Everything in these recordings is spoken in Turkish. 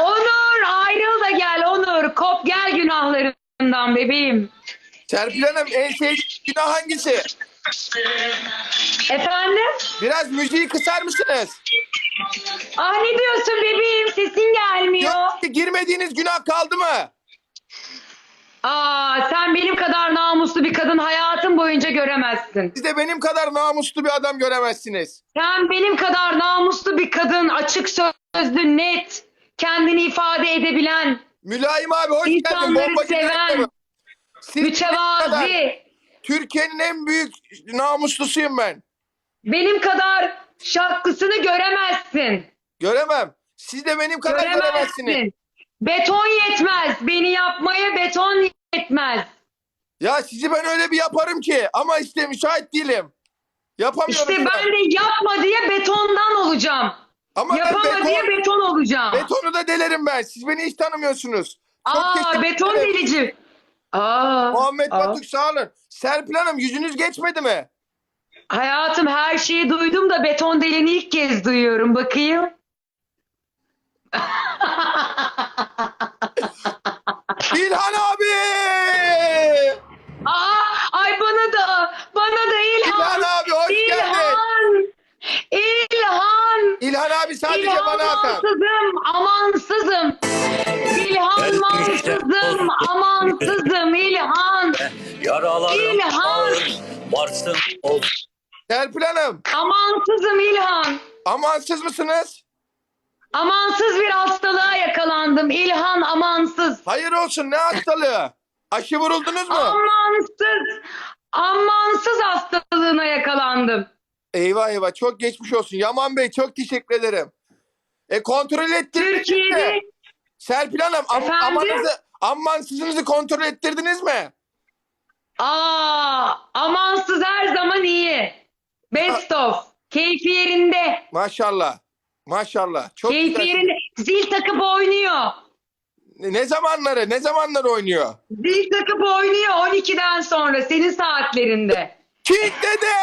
Onur ayrıl da gel Onur. Kop gel günahlarından bebeğim. Serpil Hanım en sevdiğiniz günah hangisi? Efendim? Biraz müziği kısar mısınız? Ah ne diyorsun bebeğim? Sesin gelmiyor. Yok girmediğiniz günah kaldı mı? Aa sen benim kadar namuslu bir kadın hayatın boyunca göremezsin. Siz de benim kadar namuslu bir adam göremezsiniz. Sen benim kadar namuslu bir kadın, açık sözlü, net, kendini ifade edebilen, Mülayim abi hoş geldin. İnsanları Bombacı seven, direktörüm. Siz benim kadar mütevazi, Türkiye'nin en büyük namuslusuyum ben. benim kadar şarkısını göremezsin. Göremem. Siz de benim kadar göremezsiniz. Göremezsin. Beton yetmez. Beni yapmaya beton yetmez. Ya sizi ben öyle bir yaparım ki ama işte müsait değilim. Yapamıyorum. İşte ya. ben de yapma diye betondan olacağım. ama ben Yapama beton, diye beton olacağım. betonu da delerim ben. Siz beni hiç tanımıyorsunuz. Çok Aa beton ederim. delici. Aa, Muhammed aa. Batuk sağ olun. Serpil Hanım yüzünüz geçmedi mi? Hayatım her şeyi duydum da beton delini ilk kez duyuyorum. Bakayım. İlhan abi! Aa, ay bana da, bana da İlhan. İlhan abi hoş geldin. İlhan. İlhan. İlhan abi sadece İlhan bana atar. mansızım, amansızım. İlhan mansızım, amansızım. İlhan, Yaralarım İlhan. ağır, varsın ol. Serpil Hanım amansızım İlhan. amansız mısınız? Amansız bir hastalığa yakalandım. İlhan amansız. Hayır olsun ne hastalığı? Aşı vuruldunuz mu? Amansız. Amansız hastalığına yakalandım. Eyvah eyvah çok geçmiş olsun. Yaman Bey çok teşekkür ederim. E kontrol ettirdiniz Türkiye'de mi? Serpil Hanım am- Efendim? amanızı, amansızınızı kontrol ettirdiniz mi? aa amansız her zaman iyi. Best of. Keyfi yerinde. Maşallah. Maşallah. Çok Keyfi güzel. yerinde. Zil takıp oynuyor. Ne ne zamanları ne zamanları oynuyor? Zil takıp oynuyor 12'den sonra senin saatlerinde. King dede!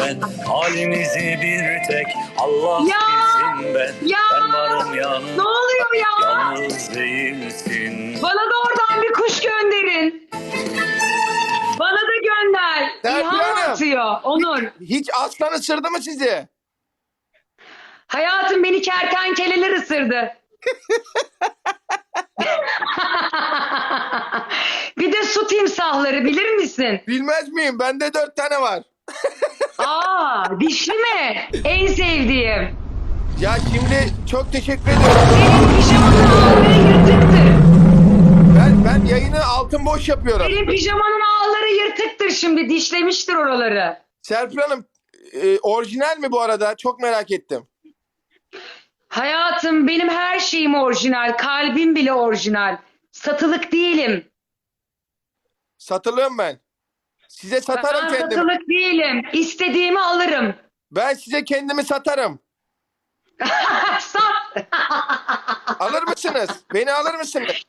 Ben halimizi bir tek Allah Ya! bilsin ben. Ya! Ben varım yanım. Ne oluyor ya? Yalnız değilsin. Bana da oradan bir kuş gönderin. Bana da gönder. Serpil İlham Hanım. atıyor. Onur. Hiç aslan ısırdı mı sizi? Hayatım beni kertenkeleler ısırdı. bir de su timsahları bilir misin? Bilmez miyim? Bende dört tane var. Aa, dişli mi? En sevdiğim. Ya şimdi çok teşekkür ediyorum. Senin pijamanın ağları yırtıktır. Ben ben yayını altın boş yapıyorum. Senin pijamanın ağları yırtıktır şimdi. Dişlemiştir oraları. Serpil Hanım e, orijinal mi bu arada? Çok merak ettim. Hayatım benim her şeyim orijinal. Kalbim bile orijinal. Satılık değilim. Satılığım ben. Size satarım ben kendimi. satılık değilim. İstediğimi alırım. Ben size kendimi satarım. Sat. Alır mısınız? Beni alır mısınız?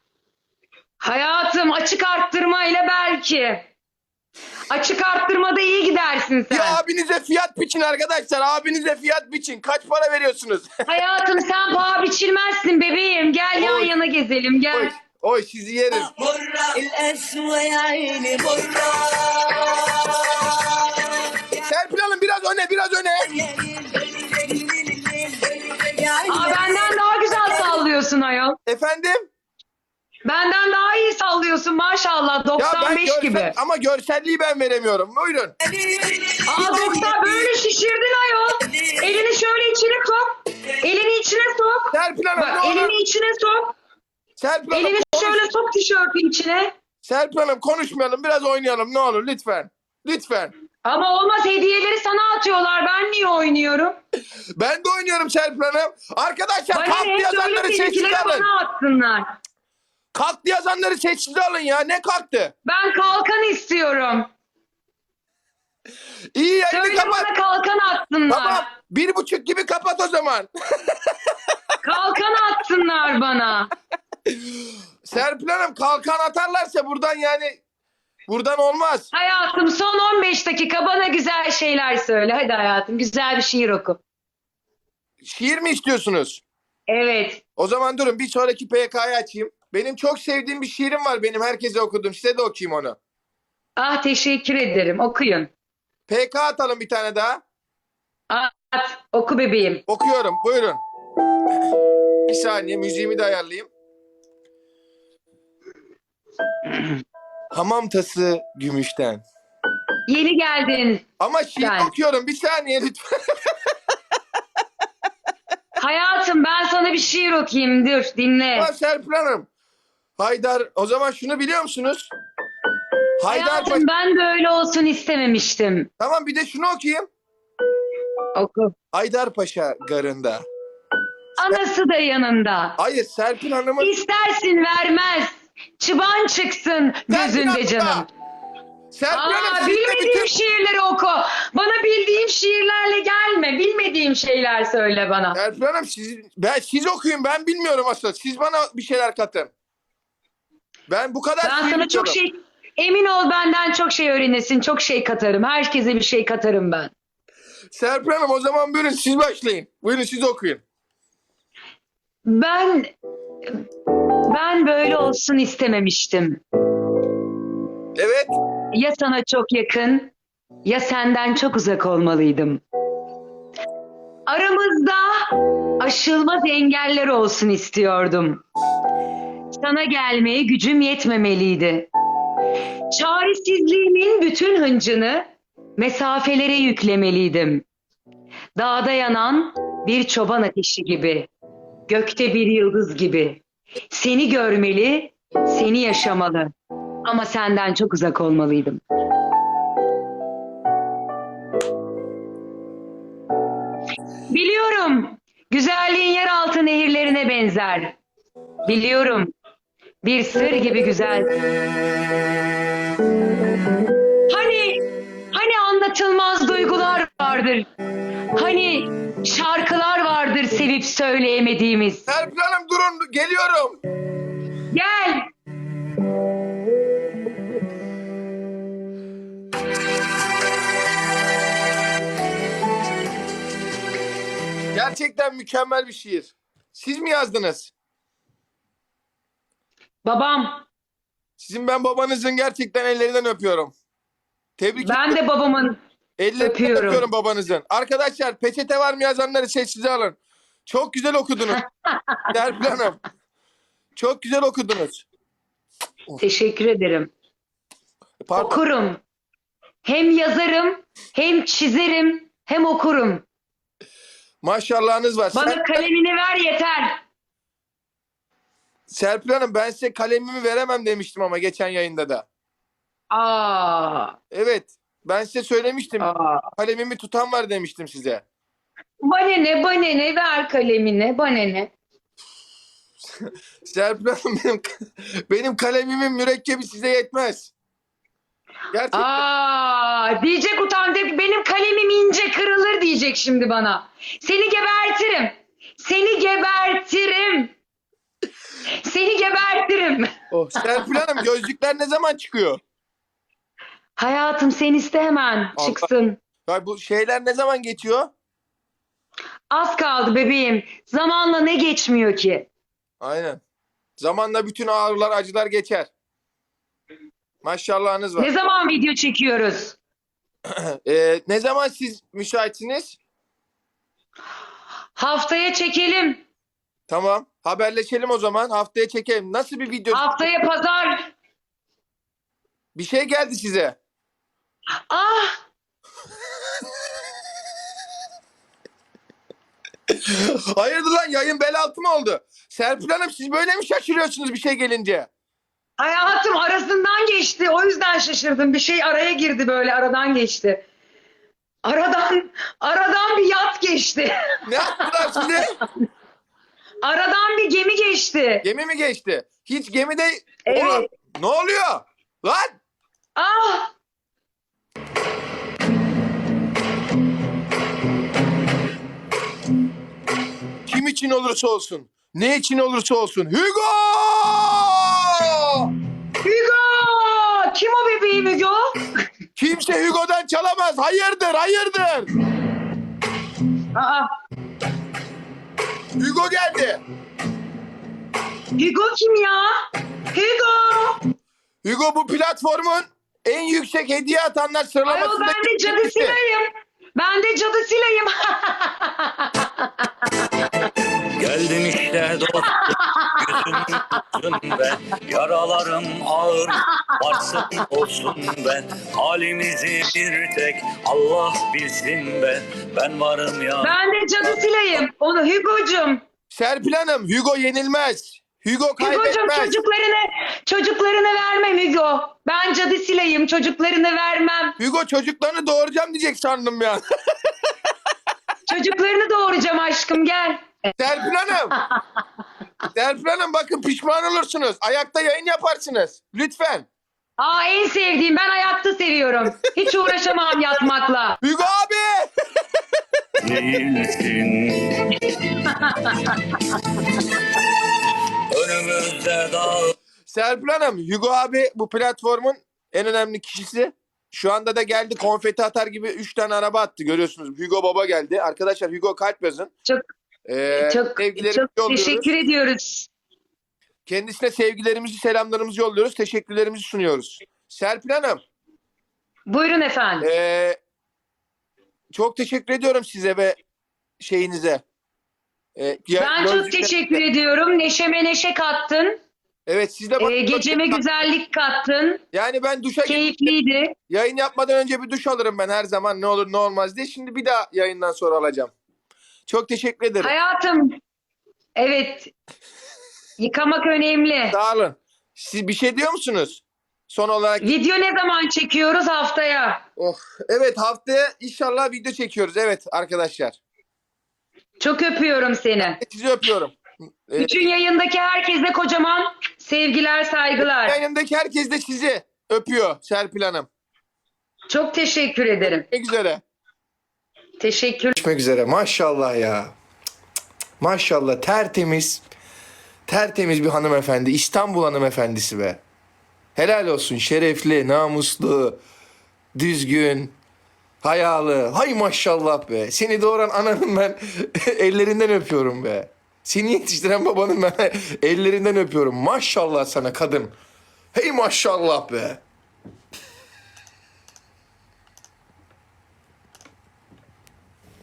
Hayatım açık arttırmayla belki. Açık arttırmada iyi gidersin sen. Ya abinize fiyat biçin arkadaşlar. Abinize fiyat biçin. Kaç para veriyorsunuz? Hayatım sen paha biçilmezsin bebeğim. Gel yan yana gezelim gel. Oy. Oy sizi yeriz. Serpil Hanım biraz öne biraz öne. Benden daha iyi sallıyorsun maşallah Ya ben 95 görsel, gibi. ama görselliği ben veremiyorum. Buyurun. Aa 90 böyle şişirdin ayol. Elini şöyle içine sok. Elini içine sok. Serpil Hanım Bak ne olur. elini içine sok. Serpil Hanım, Elini konuş- şöyle sok tişörtün içine. Serpil Hanım konuşmayalım. Biraz oynayalım ne olur lütfen. Lütfen. Ama olmaz hediyeleri sana atıyorlar. Ben niye oynuyorum? Ben de oynuyorum Serpil Hanım. Arkadaşlar Bana ne yazanları söyle seninkileri alın. bana atsınlar. Kalktı yazanları sessiz alın ya. Ne kalktı? Ben kalkan istiyorum. İyi yayını Söyle kapat. bana kalkan atsınlar. Tamam. Bir buçuk gibi kapat o zaman. Kalkan atsınlar bana. Serpil Hanım kalkan atarlarsa buradan yani Buradan olmaz. Hayatım son 15 dakika bana güzel şeyler söyle. Hadi hayatım güzel bir şiir oku. Şiir mi istiyorsunuz? Evet. O zaman durun bir sonraki PK'yı açayım. Benim çok sevdiğim bir şiirim var benim herkese okudum. Size de okuyayım onu. Ah teşekkür ederim. Okuyun. PK atalım bir tane daha. At. Oku bebeğim. Okuyorum buyurun. Bir saniye müziğimi de ayarlayayım. Hamam tası gümüşten. Yeni geldin. Ama şiir Ben. okuyorum bir saniye lütfen. Hayatım ben sana bir şiir okuyayım. Dur dinle. Tamam Serpil Hanım. Haydar o zaman şunu biliyor musunuz? Haydar Hayatım ben böyle olsun istememiştim. Tamam bir de şunu okuyayım. Oku. Haydarpaşa garında. Anası da yanında. Hayır Serpil Hanım'ın İstersin vermez. Çıban çıksın gözünde Serpil canım. Hanım. Serpil Hanım Aa, siz de bilmediğim bütün... şiirleri oku. Bana bildiğim şiirlerle gelme. Bilmediğim şeyler söyle bana. Serpil Hanım siz, ben, siz okuyun ben bilmiyorum aslında. Siz bana bir şeyler katın. Ben bu kadar Ben sana çok şey emin ol benden çok şey öğrenirsin. Çok şey katarım. Herkese bir şey katarım ben. Serpil Hanım o zaman buyurun siz başlayın. Buyurun siz okuyun. Ben ben böyle olsun istememiştim. Evet. Ya sana çok yakın ya senden çok uzak olmalıydım. Aramızda aşılmaz engeller olsun istiyordum. Sana gelmeye gücüm yetmemeliydi. Çaresizliğimin bütün hıncını mesafelere yüklemeliydim. Dağda yanan bir çoban ateşi gibi, gökte bir yıldız gibi. Seni görmeli, seni yaşamalı. Ama senden çok uzak olmalıydım. Biliyorum. Güzelliğin yeraltı nehirlerine benzer. Biliyorum. Bir sır gibi güzel. Hani hani anlatılmaz duygular vardır. Hani şarkılar vardır sevip söyleyemediğimiz. Serpil Hanım durun geliyorum. Gel. Gerçekten mükemmel bir şiir. Siz mi yazdınız? Babam. Sizin ben babanızın gerçekten ellerinden öpüyorum. Tebrik Ben de babamın Ellerinden Öpüyorum. öpüyorum babanızın. Arkadaşlar peçete var mı yazanları sessize alın. Çok güzel okudunuz. Serpil Hanım. Çok güzel okudunuz. teşekkür ederim. Pardon. Okurum. Hem yazarım, hem çizerim, hem okurum. Maşallahınız var. Bana Ser- kalemini ver yeter. Serpil Hanım ben size kalemimi veremem demiştim ama geçen yayında da. Aa, Evet. Ben size söylemiştim. aa. Kalemimi tutan var demiştim size. Bana ne, bana ne, ver kalemini, bana ne. Serpil Hanım benim, benim kalemimin mürekkebi size yetmez. Gerçekten. Aa, diyecek utandı, benim kalemim ince kırılır diyecek şimdi bana. Seni gebertirim. Seni gebertirim. Seni gebertirim. Oh, Serpil Hanım gözlükler ne zaman çıkıyor? Hayatım sen iste hemen Allah. çıksın. Ya bu şeyler ne zaman geçiyor? Az kaldı bebeğim. Zamanla ne geçmiyor ki? Aynen. Zamanla bütün ağrılar, acılar geçer. Maşallahınız var. Ne zaman video çekiyoruz? Ee, ne zaman siz müsaitsiniz? Haftaya çekelim. Tamam. Haberleşelim o zaman. Haftaya çekelim. Nasıl bir video? Haftaya pazar. Bir şey geldi size. Ah Hayırdır lan yayın bel altı mı oldu? Serpil Hanım siz böyle mi şaşırıyorsunuz bir şey gelince? hayatım arasından geçti. O yüzden şaşırdım. Bir şey araya girdi böyle aradan geçti. Aradan aradan bir yat geçti. Ne yaptılar size? Aradan bir gemi geçti. Gemi mi geçti? Hiç gemide... Evet. Oğlum, ne oluyor? Lan! Ah Kim için olursa olsun. Ne için olursa olsun. Hugo! Hugo! Kim o bebeğim? kimse Hugo'dan çalamaz. Hayırdır, hayırdır. Aa, Hugo geldi. Hugo kim ya? Hugo! Hugo bu platformun en yüksek hediye atanlar Ayol sıralamasında. ben de cadı silayım. Ben de cadı silayım. Geldim işte dostum Yüzüm üstünde Yaralarım ağır Varsın olsun ben Halimizi bir tek Allah bilsin be Ben varım ya ben de cadı silayım. Onu Hugo'cum. Serpil Hanım, Hugo yenilmez. Hugo Hugo'cum kaybetmez. çocuklarını çocuklarını vermem Hugo. Ben cadı silayım. Çocuklarını vermem. Hugo çocuklarını doğuracağım diyecek sandım ya. Çocuklarını doğuracağım aşkım gel. Serpil Hanım. Serpil Hanım bakın pişman olursunuz. Ayakta yayın yaparsınız. Lütfen. Aa en sevdiğim ben ayakta seviyorum. Hiç uğraşamam yatmakla. Hugo abi. değilsin Önümüzde dağ Serpil Hanım, Hugo abi bu platformun en önemli kişisi. Şu anda da geldi konfeti atar gibi 3 tane araba attı görüyorsunuz. Hugo baba geldi. Arkadaşlar Hugo kalp yazın. Çok Ee, çok sevgilerimizi çok yolluyoruz. teşekkür ediyoruz. Kendisine sevgilerimizi, selamlarımızı yolluyoruz. Teşekkürlerimizi sunuyoruz. Serpil Hanım, Buyurun efendim. ee, çok teşekkür ediyorum size ve şeyinize. Ee, Ben çok teşekkür ediyorum. Neşeme neşe kattın. Evet siz de Ee, geceme güzellik kattın. Yani ben duşa Keyifliydi. yayın yapmadan önce bir duş alırım ben her zaman ne olur ne olmaz diye. Şimdi bir daha yayından sonra alacağım. Çok teşekkür ederim. Hayatım. Evet. Yıkamak önemli. Sağ olun. Siz bir şey diyor musunuz? Son olarak Video ne zaman çekiyoruz haftaya? oh, evet haftaya inşallah video çekiyoruz. Evet arkadaşlar. Çok öpüyorum seni. Sizi öpüyorum. Ee, Bütün yayındaki herkese kocaman sevgiler, saygılar. yayındaki herkes de sizi öpüyor Serpil Hanım. Çok teşekkür ederim. Görüşmek üzere. Teşekkür. Görüşmek üzere. Maşallah ya. Maşallah tertemiz. Tertemiz bir hanımefendi. İstanbul hanımefendisi be. Helal olsun. Şerefli, namuslu, düzgün, hayalı. Hay maşallah be. Seni doğuran ananın ben ellerinden öpüyorum be. Seni yetiştiren babanın ben ellerinden öpüyorum. Maşallah sana kadın. Hey maşallah be.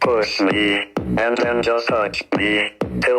Push me, and then just touch me.